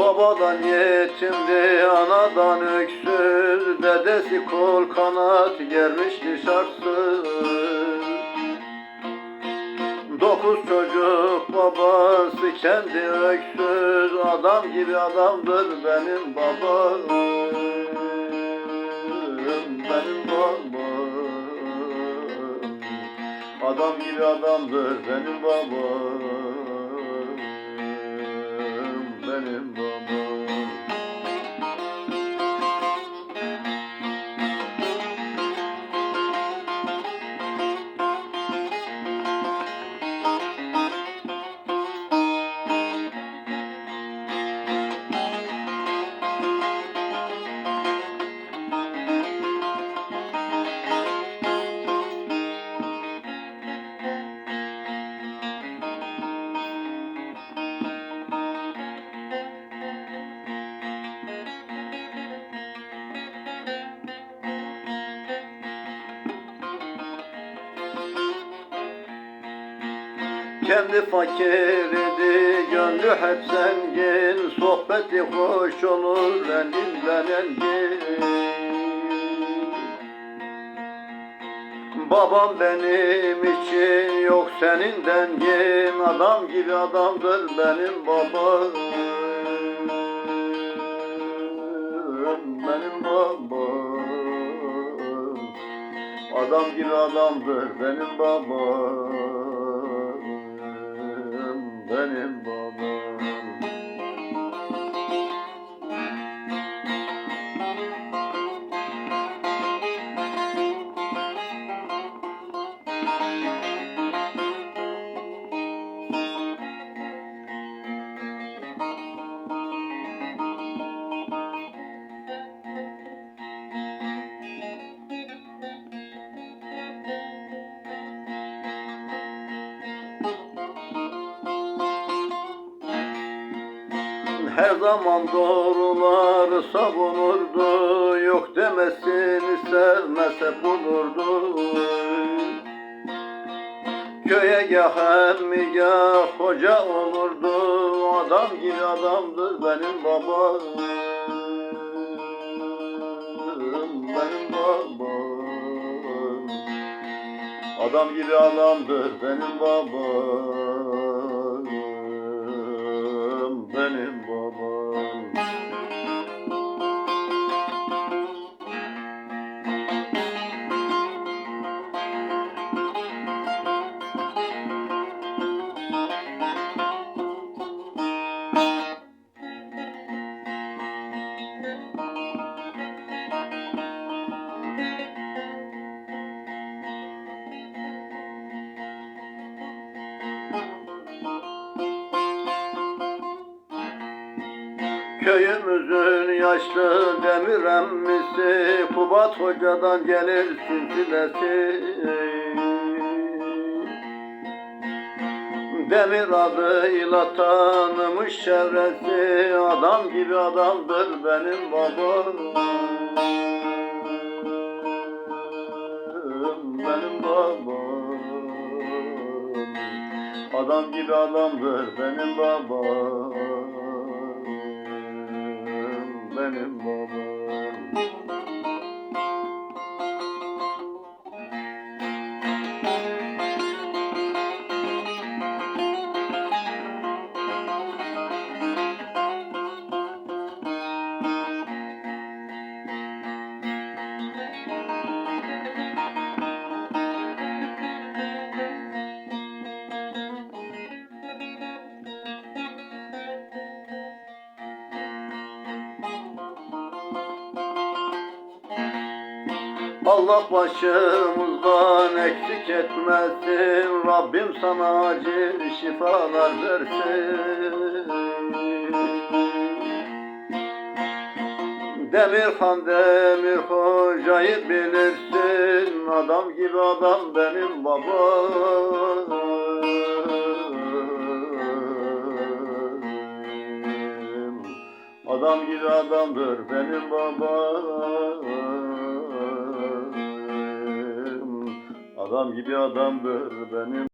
Babadan yetimdi, anadan öksüz Dedesi kol kanat germişti şartsız. Dokuz çocuk babası kendi öksüz Adam gibi adamdır benim babam. Benim babam. Adam gibi adamdır benim babam. Benim babam Kendi fakir idi, gönlü hep zengin Sohbeti hoş olur, renginden engin Babam benim için yok senin dengin Adam gibi adamdır benim babam. Benim babam. Adam gibi adamdır benim babam Benim babam Her zaman doğrular savunurdu. Yok demesini sevmez hep bulurdu. Köye gah emmi gah hoca olurdu. Adam gibi adamdır benim babam. Benim babam. Adam gibi adamdır benim babam Köyümüzün yaşlı demir emmisi. Kubat Hoca'dan gelir silsilesi Demir adıyla tanımış çevresi. Adam gibi adamdır benim babam. Benim babam. Adam gibi adamdır benim babam Benim babam Allah başımızdan eksik etmesin. Rabbim sana acil şifalar versin. Demirhan Demir Hoca'yı bilirsin. Adam gibi adam benim babam. Adam gibi adamdır benim babam Adam gibi adamdır benim